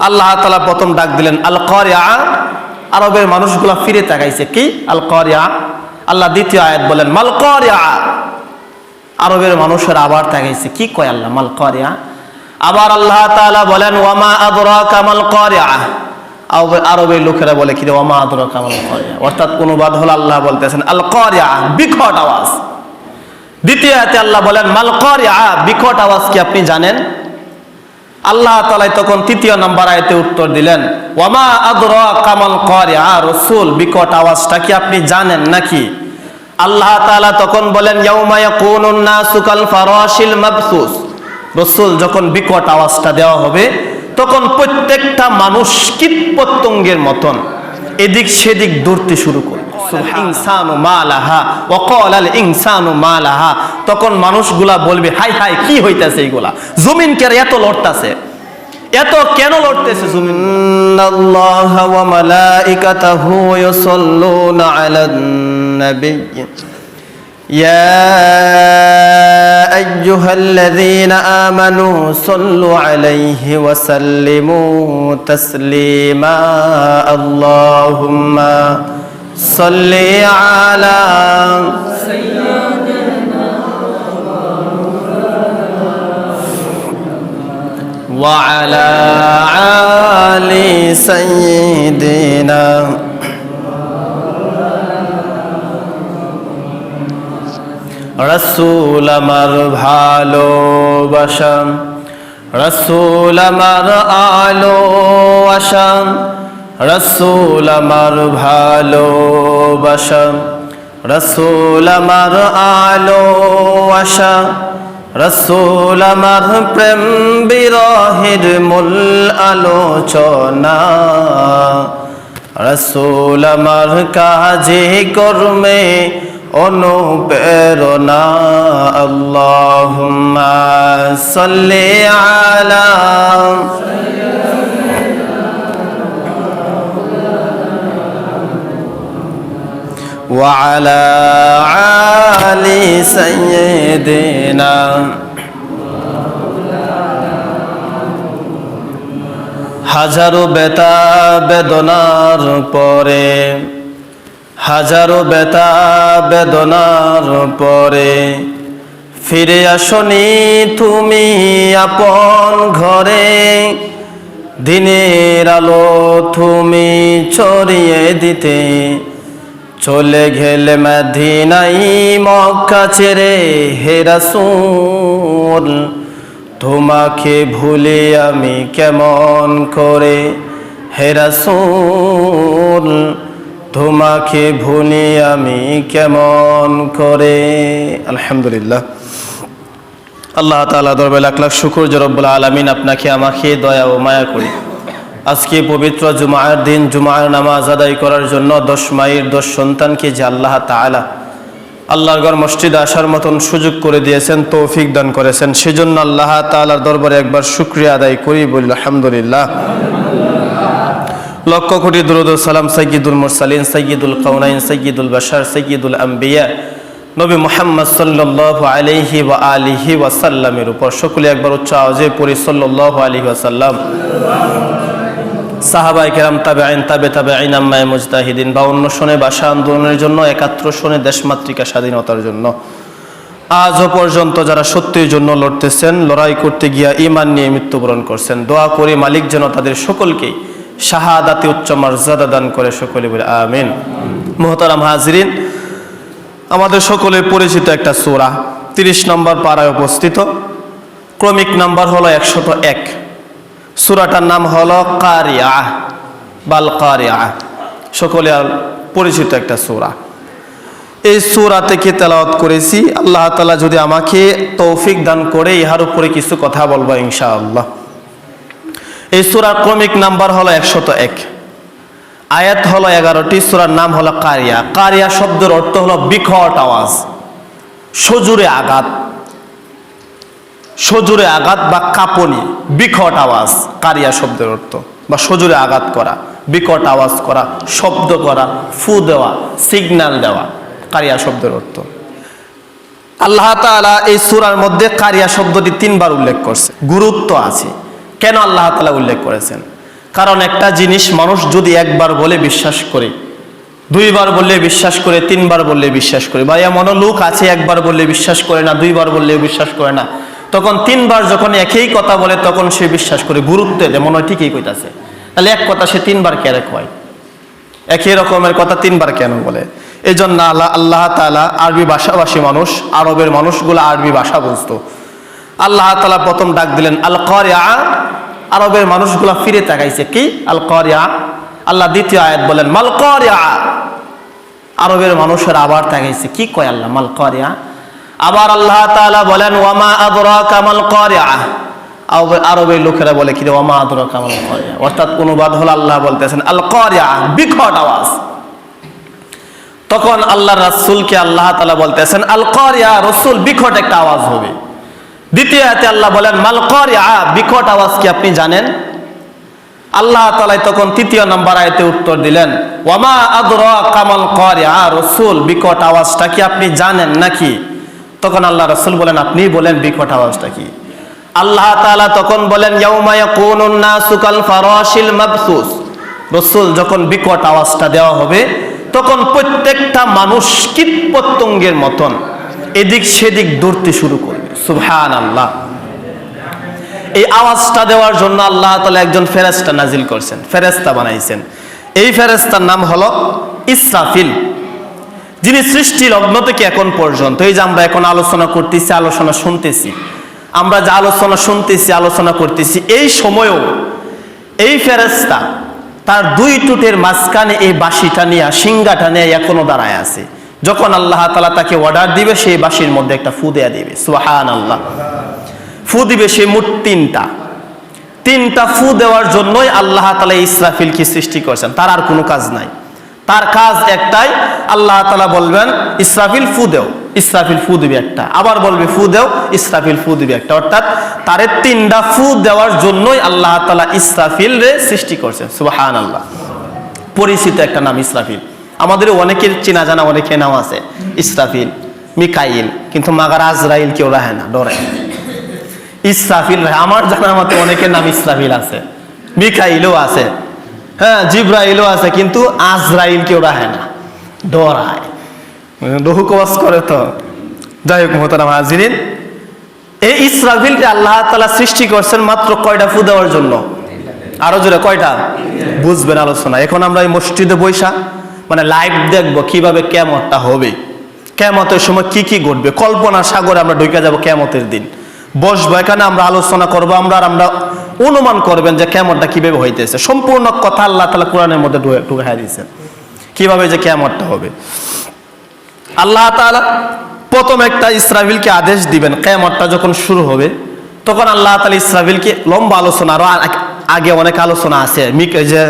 আল্লাহ তালা প্রথম ডাক দিলেন আল করিয়া আরবের মানুষগুলা ফিরে তাকাইছে, কি? আল করিয়া আল্লাহ দ্বিতীয় আয়াত বলেন মাল করিয়া আরবের মানুষের আবার তাকাইছে, কি কয় আল্লাহ মাল করিয়া আবার আল্লাহ তাআলা বলেন, ওয়ামা আদরা কামাল করিয়া আরবের লোকেরা বলে, কি রে, ওয়ামা আদরা কামাল করিয়া অর্থাৎ অনুবাদ হলো আল্লাহ বলতেছেন আল করিয়া বিকট আওয়াজ। দ্বিতীয় আয়াতে আল্লাহ বলেন মাল করিয়া বিকট আওয়াজ কি আপনি জানেন? আল্লাহ তালাই তখন তৃতীয় নম্বর আয়তে উত্তর দিলেন, ওয়ামা আদর কামাল করিয়া? রসুল, বিকট আওয়াজটা কি আপনি জানেন নাকি? আল্লাহ তালা তখন বলেন রসুল যখন বিকট আওয়াজটা দেওয়া হবে, তখন প্রত্যেকটা মানুষ কীট পতঙ্গের মতন, এদিক সেদিক দৌড়তে শুরু করবে ইনসানু মালাহা ওয়াকাল আল ইনসানু মালাহা তখন মানুষগুলা বলবে হাই হাই কি হইতাছে এইগুলা জমিন কে এত লড়তাছে এত কেন লড়তেছে জমিন আল্লাহ ওয়া মালাইকাতাহু ইউসাল্লুনা আলান নবী يا أيها الذين آمنوا صلوا عليه وسلموا تسليما اللهم صل على وعلى آل سيدنا রসুল আমার ভালোবাসাম রসুল আমার আলো আসাম রসুল আমার ভালোবাসাম রসুল আমার আলো আশা, রসুল আমার প্রেম বিরহের মূল আলোচনা, রসুল আমার কাজে কর্মে অনুপ্রেরণা, আল্লাহুম্মা সাল্লি আলা وعلى آل سيدنا হাজারো বেতা বেদনার পরে হাজারো বেতা বেদনার পরে ফিরে আসনি তুমি আপন ঘরে দিনের আলো তুমি ছড়িয়ে দিতে চলে গেলে মদিনাই মক্কা ছেড়ে হেরাসুল তোমাকে ভুলে আমি কেমন করে? হেরাসুল তোমাকে ভুলি আমি কেমন করে? আলহামদুলিল্লাহ। আল্লাহ তালা দরবে লাখ লাখ শুকুর জরব্বুল আলমিন আপনাকে আমাকে দয়া ও মায়া করি আজকে পবিত্র জুমায়ের দিন জুমায়ের নামাজ আদায় করার জন্য দশ মায়ের দশ সন্তানকে যে আল্লাহ তালা আল্লাহর গড় মসজিদে আসার মতন সুযোগ করে দিয়েছেন, তৌফিক দান করেছেন। সেজন্য আল্লাহ তালার দরবারে একবার শুক্রিয়া আদায় করি, বলি আলহামদুলিল্লাহ। লক্ষ কোটি দুরুদ সালাম সৈয়দুল মুরসালিন সৈয়দুল কৌনাইন সৈয়দুল বাশার সৈয়দুল আম্বিয়া। নবী মোহাম্মদ সাল্লাহ আলিহি ওয়া আলিহি ওয়াসাল্লামের উপর। সকলে একবার উচ্চ আওয়াজে পড়ি সাল্লাহ আলিহি ওয়াসাল্লাম। সাহাবাই কেরাম তাবে আইন তাবে তাবে আইন আম্মায় মুজতাহিদিন বা অন্য শোনে ভাষা আন্দোলনের জন্য একাত্র শোনে দেশমাতৃকা স্বাধীনতার জন্য। আজও পর্যন্ত যারা সত্যির জন্য লড়তেছেন, লড়াই করতে গিয়া ইমান নিয়ে মৃত্যুবরণ করছেন, দোয়া করে মালিক যেন তাদের সকলকেই শাহাদাতে উচ্চ মর্যাদা দান করে সকলে বলে আমিন। মোহতারাম হাজরিন, আমাদের সকলের পরিচিত একটা সোরা, তিরিশ নম্বর পাড়ায় উপস্থিত। ক্রমিক নাম্বার হলো একশত এক। সুরাটার নাম হলো কারিয়া, বাল কারিয়া। সকলে পরিচিত একটা সুরা। এই সুরা থেকে তেলাওয়াত করেছি। আল্লাহ তালা যদি আমাকে তৌফিক দান করে, ইহার উপরে কিছু কথা বলব ইনশাআল্লাহ। এই সুরার ক্রমিক নাম্বার হলো একশত এক। আয়াত হলো এগারোটি, সুরার নাম হলো কারিয়া। কারিয়া শব্দের অর্থ হলো বিকট আওয়াজ, সজুরে আঘাত। সজুরে আঘাত বা কাঁপনি, বিকট আওয়াজ, কারিয়া শব্দের অর্থ। বা সজুরে আঘাত করা, বিকট আওয়াজ করা, শব্দ করা, ফু দেওয়া সিগন্যাল দেওয়া, কারিয়া শব্দের অর্থ। আল্লাহ তাআলা এই সূরার মধ্যে কারিয়া শব্দটি তিনবার উল্লেখ করছে। গুরুত্ব আছে। কেন আল্লাহ তাআলা উল্লেখ করেছেন? কারণ একটা জিনিস মানুষ যদি একবার বলে বিশ্বাস করে, দুইবার বললে বিশ্বাস করে, তিনবার বললে বিশ্বাস করে, বা এমনও লোক আছে একবার বললে বিশ্বাস করে না, দুইবার বললে বিশ্বাস করে না তখন তিনবার যখন একই কথা বলে তখন সে বিশ্বাস করে, গুরুত্ব দেয় মনে হয় ঠিকই কইতাছে। তাহলে এক কথা সে তিনবার কেন কয় একই রকমের কথা তিনবার কেন বলে? এই জন্য আল্লাহ আল্লাহ তালা আরবি ভাষাভাষী মানুষ, আরবের মানুষগুলো আরবি ভাষা বুঝতো। আল্লাহ তালা প্রথম ডাক দিলেন আল করিয়া আরবের মানুষগুলো ফিরে তাকাইছে, কি? আল করিয়া আল্লাহ দ্বিতীয় আয়াত বলেন মাল করিয়া আরবের মানুষের আবার তাকাইছে, কি কয় আল্লাহ মাল করিয়া আবার আল্লাহ বলেন, ওয়ামা আদরা কামাল করিয়া আরবের লোকেরা বলে, কি ওয়ামা আদরা কামাল করিয়া অর্থাৎ অনুবাদ হলো আল্লাহ বলতেছেন, আল করিয়া বিকট আওয়াজ। তখন আল্লাহ রাসূলকে আল্লাহ তাআলা বলতেছেন, আল করিয়া রসুল, বিকট একটা আওয়াজ হবে। দ্বিতীয় আয়াতে আল্লাহ বলেন, মাল করিয়া বিকট আওয়াজ কি আপনি জানেন? আল্লাহ তালাই তখন তৃতীয় নম্বর আয়তে উত্তর দিলেন, ওয়ামা আদর কামাল করিয়া রসুল, বিকট আওয়াজটা কি আপনি জানেন নাকি? তখন আল্লাহ রসুল বলেন আপনি বলেন বিকট আওয়াজটা কি? আল্লাহ তাআলা তখন বলেন রসুল যখন বিকট আওয়াজটা দেওয়া হবে, তখন প্রত্যেকটা মানুষ কীট পতঙ্গের মতন এদিক সেদিক দৌড়তে শুরু করবে। সুবহান আল্লাহ এই আওয়াজটা দেওয়ার জন্য আল্লাহ তালা একজন ফেরেস্তা নাজিল করছেন ফেরেস্তা বানাইছেন। এই ফেরেস্তার নাম হলো ইসরাফিল। যিনি সৃষ্টি লগ্ন থেকে এখন পর্যন্ত? এই যে আমরা এখন আলোচনা করতেছি, আলোচনা শুনতেছি। আমরা যে আলোচনা শুনতেছি, আলোচনা করতেছি, এই সময়েও এই ফেরেস্তা তার দুই টুটের মাঝখানে এই বাঁশিটা নিয়ে সিঙ্গাটা নিয়ে এখনও দাঁড়ায় আছে। যখন আল্লাহ তালা তাকে অর্ডার দিবে, সেই বাঁশির মধ্যে একটা ফু দেয়া দিবে। সুহান আল্লাহ ফু দিবে সে মোট তিনটা। তিনটা ফু দেওয়ার জন্যই আল্লাহ তালা ইসরাফিলকে সৃষ্টি করেছেন। তার আর কোনো কাজ নাই। তার কাজ একটাই, আল্লাহ তালা বলবেন, ইসরাফিল ফু দেও, ইসরাফিল ফু দিবে একটা। আবার বলবে, ফু দেও, ইসরাফিল ফু দিবে একটা। অর্থাৎ তারে তিনটা ফু দেওয়ার জন্যই আল্লাহ তালা ইসরাফিল রে সৃষ্টি করছেন। সুবাহান আল্লাহ পরিচিত একটা নাম ইসরাফিল। আমাদের অনেকের চেনা জানা অনেকে নাম আছে। ইসরাফিল, মিকাইল, কিন্তু মাগার আজরাইল কেউ রাহে না, ডরে। ইসরাফিল আমার জানার মতে অনেকের নাম ইসরাফিল আছে। মিকাইলও আছে। হ্যাঁ জিব্রাইলও আছে, কিন্তু আজরাইল কেউ রাহে না। ডরায়। বহু কবাস করে তো। যাই হোক, মোহতারাম হাজিরিন, এই ইসরাফিলকে আল্লাহ তালা সৃষ্টি করছেন মাত্র কয়টা ফু দেওয়ার জন্য? আরও জোরে, কয়টা? বুঝবেন আলোচনা। এখন আমরা এই মসজিদে বৈশা মানে লাইভ দেখব কীভাবে কেমতটা হবে। কেমতের সময় কি কি ঘটবে? কল্পনা সাগরে আমরা ঢুকে যাব কেমতের দিন। বসবো, এখানে আমরা আলোচনা করব, আমরা আর আমরা অনুমান করবেন যে কেমনটা কীভাবে হইতেছে। সম্পূর্ণ কথা আল্লাহ তালা কোরআনের মধ্যে ঢুকাই দিয়েছেন কীভাবে যে কেমনটা হবে। আল্লাহ তাআলা প্রথম একটা ইসরাফিলকে আদেশ দিবেন কেমতটা যখন শুরু হবে, তখন আল্লাহ তালা ইসরাফিলকে লম্বা আলোচনা, আরও আগে অনেক আলোচনা আছে। যে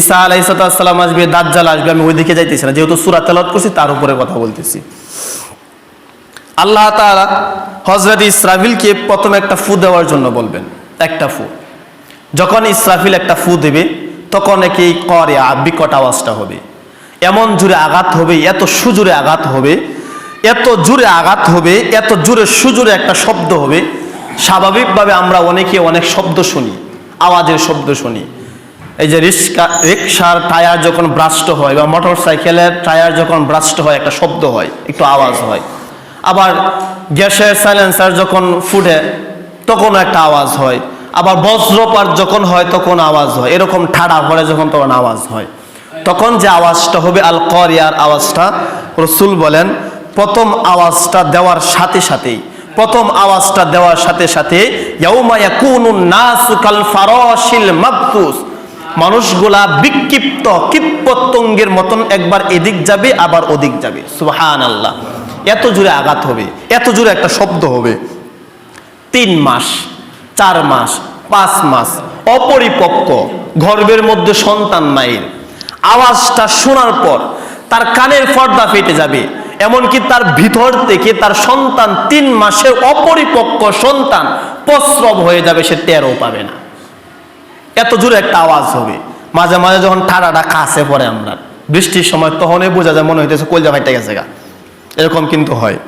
ঈসা আলাইসালাম আসবে, দাজ্জাল আসবে, আমি ওই দিকে যাইতেছি না। যেহেতু সুরা তেলাওয়াত করছি, তার উপরে কথা বলতেছি। আল্লাহ তাআলা হজরত ইসরাফিলকে প্রথম একটা ফু দেওয়ার জন্য বলবেন। একটা ফু। যখন ইসরাফিল একটা ফু দেবে, তখন একে করে বিকট আওয়াজটা হবে। এমন জুড়ে আঘাত হবে, এত সুজুরে আঘাত হবে, এত জুড়ে আঘাত হবে, এত জুড়ে সুজুরে একটা শব্দ হবে। স্বাভাবিকভাবে আমরা অনেকে অনেক শব্দ শুনি, আওয়াজের শব্দ শুনি। এই যে রিক্সা, রিক্সার টায়ার যখন ব্রাস্ট হয় বা মোটর সাইকেলের টায়ার যখন ব্রাস্ট হয়, একটা শব্দ হয়, একটু আওয়াজ হয়। আবার গ্যাসের সাইলেন্সার যখন ফুটে তখনও একটা আওয়াজ হয়। আবার বজ্রপাত যখন হয়, তখন আওয়াজ হয়। এরকম ঠাডা পড়ে যখন, তখন আওয়াজ হয়। তখন যে আওয়াজটা হবে আল করিয়ার আওয়াজটা, রসুল বলেন, প্রথম আওয়াজটা দেওয়ার সাথে সাথেই, প্রথম আওয়াজটা দেওয়ার সাথে সাথে মানুষগুলা বিক্ষিপ্ত কীটপতঙ্গের মতন একবার এদিক যাবে, আবার ওদিক যাবে। সুবহান আল্লাহ এত জোরে আঘাত হবে, এত জোরে একটা শব্দ হবে। তিন মাস, চার মাস, পাঁচ মাস, অপরিপক্ক গর্ভের মধ্যে সন্তান মায়ের। আওয়াজটা শোনার পর তার কানের পর্দা ফেটে যাবে, এমনকি তার ভিতর থেকে তার সন্তান তিন মাসের অপরিপক্ক সন্তান প্রস্রব হয়ে যাবে সে টেরও পাবে না। এত জোরে একটা আওয়াজ হবে। মাঝে মাঝে যখন ঠাড়াটা কাছে পড়ে আমরা, বৃষ্টির সময় তখনই বোঝা যায় মনে হইতেছে কলজা ফাইটে গেছে গা। এরকম কিন্তু হয়।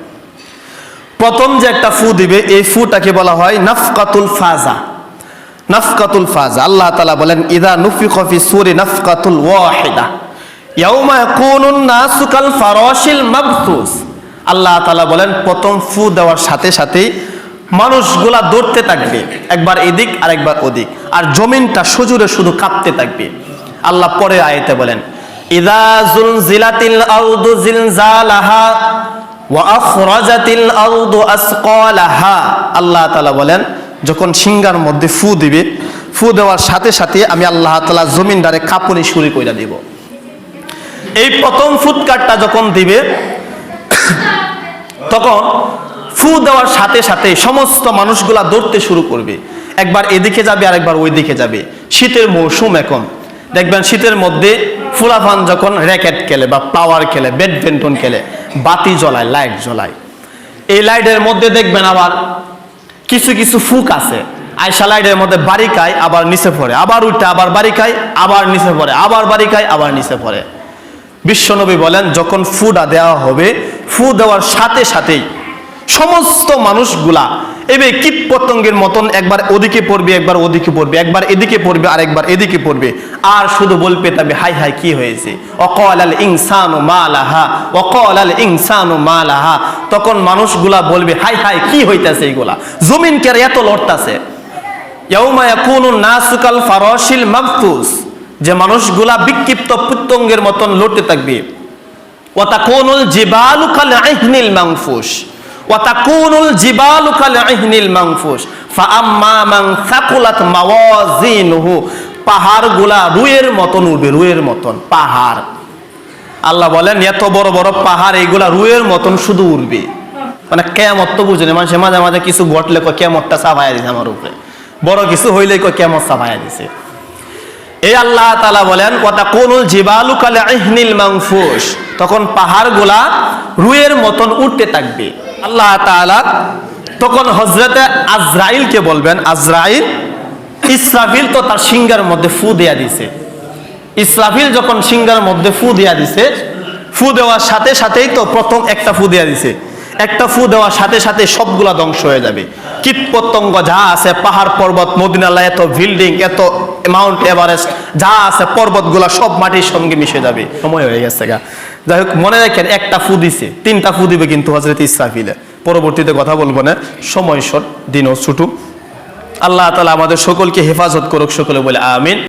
প্রথম যে একটা ফু দিবে, এই ফুটাকে বলা হয় নাফকাতুল ফাজা। নাফকাতুল ফাজা। আল্লাহ তালা বলেন, ইদা নুফিখা ফি সূরি নাফকাতুল ওয়াহিদা। ইয়াউমা ইয়াকুনুন নাসু কাল ফারাশিল মাবথুস আল্লাহ তাআলা বলেন, প্রথম ফু দেওয়ার সাথে সাথেই মানুষগুলা দৌড়তে থাকবে। একবার এদিক আর একবার ওদিক। আর জমিনটা সুজুরে শুধু কাঁপতে থাকবে। আল্লাহ পরে আয়াতে বলেন, ইদা জুলজিলাতিল আরদু জিলজালাহা আল্লাহ বলেন, যখন সিঙ্গার মধ্যে ফু দিবে, ফু দেওয়ার সাথে সাথে আমি আল্লাহ তাআলা জমিনদারে কাঁপুনি শুরু কইরা দিব। এই প্রথম ফুৎকারটা যখন দিবে, তখন ফু দেওয়ার সাথে সাথে সমস্ত মানুষগুলা দৌড়তে শুরু করবে। একবার এদিকে যাবে আর একবার ওই দিকে যাবে। শীতের মৌসুম এখন। দেখবেন শীতের মধ্যে ফুলাফান যখন র্যাকেট খেলে বা পাওয়ার খেলে, ব্যাডমিন্টন খেলে বাতি জ্বলায়, লাইট জ্বলায়। এই লাইটের মধ্যে দেখবেন আবার কিছু কিছু ফুক আছে। আয়সা লাইটের মধ্যে বাড়ি খায়, আবার নিচে পড়ে। আবার উঠে, আবার বাড়ি খায়, আবার নিচে পড়ে। আবার বাড়ি খায়, আবার নিচে পড়ে। বিশ্বনবী বলেন, যখন ফুডা দেওয়া হবে, ফু দেওয়ার সাথে সাথেই সমস্ত মানুষগুলা এবে কীট পতঙ্গের মতন একবার ওদিকে পড়বে, একবার ওদিকে পড়বে, একবার এদিকে পড়বে আর একবার এদিকে পড়বে। আর শুধু বলবে তবে হাই হাই কি হয়েছে? অকল আল ইনসানু মালাহা অকল আল ইনসানু মালাহা। তখন মানুষগুলা বলবে হাই হাই কি হইতাছে এইগুলা জমিন কে এত লড়তাছে? ইয়াউমা ইয়াকুনু নাসু কাল ফারাশিল মাবথুস যে মানুষগুলা বিক্ষিপ্ত পুত্তঙ্গের মতন লড়তে থাকবে। ওয়াতাকুনুল জিবালু কাল ইহনিল মানফুস ওয়াতাকুনুল জিবালু কাল ইহনিল মানফুস ফাআম্মা মান সাকুলাত মাওয়াজিনুহু, পাহাড়গুলা রুয়ের মতন উঠবে রুয়ের মতন, পাহাড়। আল্লাহ বলেন, এত বড় বড় পাহাড়, এইগুলা রুয়ের মতন শুধু উঠবে মানে কেমত তো বুঝেনি মানুষের মাঝে মাঝে কিছু ঘটলে কয় কেমতটা চাপাইয়া দিছে আমার উপরে। বড় কিছু হইলে কয় কেমত চাপাইয়া দিছে। এই আল্লাহ তালা বলেন কথা কোনুল জিবালু কালে ইহনিল মাংফুস। তখন পাহাড়গুলা রুয়ের মতন উঠতে থাকবে। আল্লাহ তখন হজরতে আজরাইলকে বলবেন, আজরাইল, ইসরাফিল তো তার সিঙ্গার মধ্যে ফু দেয়া দিছে। ইসরাফিল যখন সিঙ্গার মধ্যে ফু দেয়া দিছে, ফু দেওয়ার সাথে সাথেই তো প্রথম একটা ফু দেয়া দিছে। একটা ফু দেওয়ার সাথে সাথে সবগুলা ধ্বংস হয়ে যাবে। কীট পতঙ্গ যা আছে, পাহাড়, পর্বত মদিনালা এত বিল্ডিং, এত মাউন্ট এভারেস্ট, যা আছে, পর্বতগুলা সব মাটির সঙ্গে মিশে যাবে। সময় হয়ে গেছে গা। যাই হোক, মনে রাখেন, একটা ফু দিছে, তিনটা ফু দিবে কিন্তু হজরত ইসরাফিলে। পরবর্তীতে কথা বলব না, সময় সর দিনও ছুটু আল্লাহ তালা আমাদের সকলকে হেফাজত করুক, সকলে বলে আমিন।